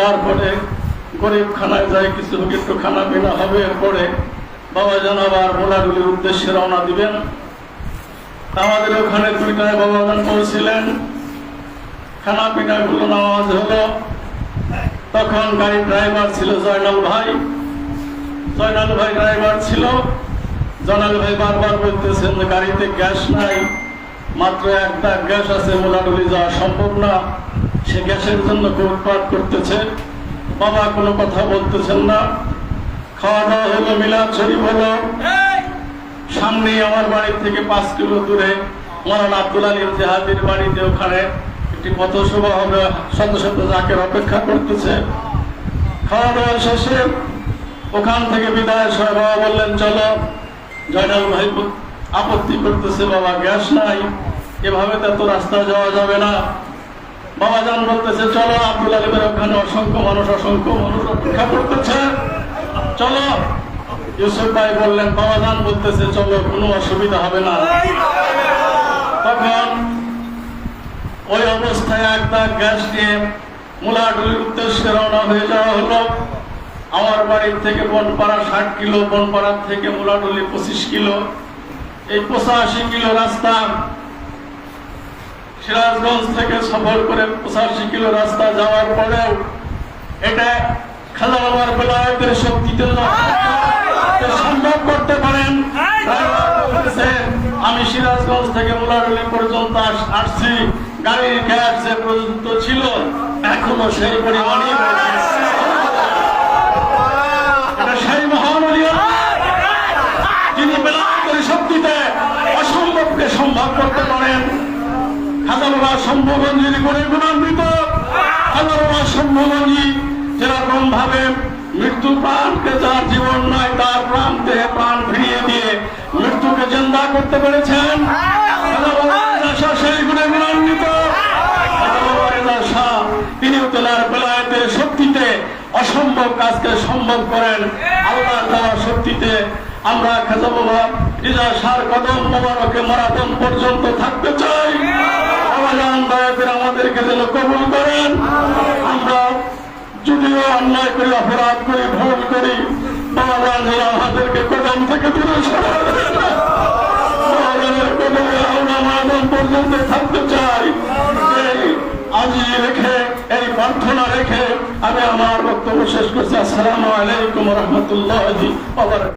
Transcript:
তারপরে গরিব খানায় যাই কিছু একটু খানা পিনা হবে, এরপরে বাবা যেন আবার মোলাডুলির উদ্দেশ্যে রওনা দিবেন। আমাদের ওখানে দুইটায় বাবা যান পৌঁছিলেন খানা পিনা গুলো নামাজ হলো। তখন গাড়ির ড্রাইভার ছিল জয়নাল ভাই। জয়নাল ভাই ড্রাইভার ছিল। জয়নাল ভাই বারবার বলতেছেন যে গাড়িতে গ্যাস নাই, মাত্র একটা গ্যাস আছে মোলাডুলি যাওয়া সম্ভব না। সে গ্যাসের জন্য উৎপাদ করতেছে। বাবা কোনো কথা বলতেছেন না। খাওয়া দাওয়া হলো মিলাদ শরীফ হলো। সামনে আমার বাড়ি থেকে পাঁচ কিলো দূরে মরান আব্দুল আলী জেহাদির বাড়িতে ওখানে একটি পথসভা হবে। শত শত জাকের অপেক্ষা করতেছে। খাওয়া দাওয়া শেষে ওখান থেকে বিদায় সবাই বাবা বললেন চলো জয়নাল ভাই আপত্তি করতেছে বাবা গ্যাস নাই। এভাবে তো রাস্তা যাওয়া যাবে না। বাবা জান বলতেছে, চলো, আব্দুল আলিমের ওখানে অসংখ্য মানুষ অসংখ্য মানুষ অপেক্ষা করতেছে। চলো। ইউসুফ ভাই বললেন, বাবা জান বলতেছে, চলো, কোনো অসুবিধা হবে না। তখন ওই অবস্থায় একটা গ্যাস নিয়ে মুলাডুলির উদ্দেশ্যে রওনা হয়ে যাওয়া হলো। আমার বাড়ির থেকে বনপাড়া ষাট কিলো, বনপাড়ার থেকে মুলাডুলি পঁচিশ কিলো। এই পঁচাশি কিলো রাস্তা সিরাজগঞ্জ থেকে সফর করে পঁচাশি কিলো রাস্তা যাওয়ার পরেও এটা বাবার বেলায়েতের শক্তিতে সম্ভব করতে পারেন। আমি সিরাজগঞ্জ থেকে মোলারুলি পর্যন্ত আসছি। গাড়ির গ্যাস যে পর্যন্ত ছিল এখনও সেই পরিমাণই রয়েছে। এটা সেই মহান অলিয়া যিনি শক্তিতে অসম্ভবকে সম্ভব করতে পারেন। হাজারোরা সম্ভবঞ্জির করে গুণান্বিত হাজারোরা সম্ভবঞ্জি যেরকম ভাবে মৃত্যু প্রাণকে যার জীবন নয়, তার প্রাণ দেহে প্রাণ ফিরিয়ে দিয়ে মৃত্যুকে জিন্দা করতে পেরেছেন। সেই গুণে গুণান্বিত। তিনিও তেলার বেলায়েতের শক্তিতে অসম্ভব কাজকে সম্ভব করেন। আল্লাহ দেওয়া শক্তিতে আমরা খাজা বাবা রিজা সার কদম মোবারকে মারাতন পর্যন্ত থাকতে চাই। দয়া আমাদেরকে যেন কবুল করেন। আমরা যদিও অন্যায় করি, অপরাধ করি, ভুল করি আমাদেরকে থেকে থাকতে চাই। রেখে রেখে আমি আমার বক্তব্য শেষ করছি। আসসালামু আলাইকুম রহমতুল্লাহ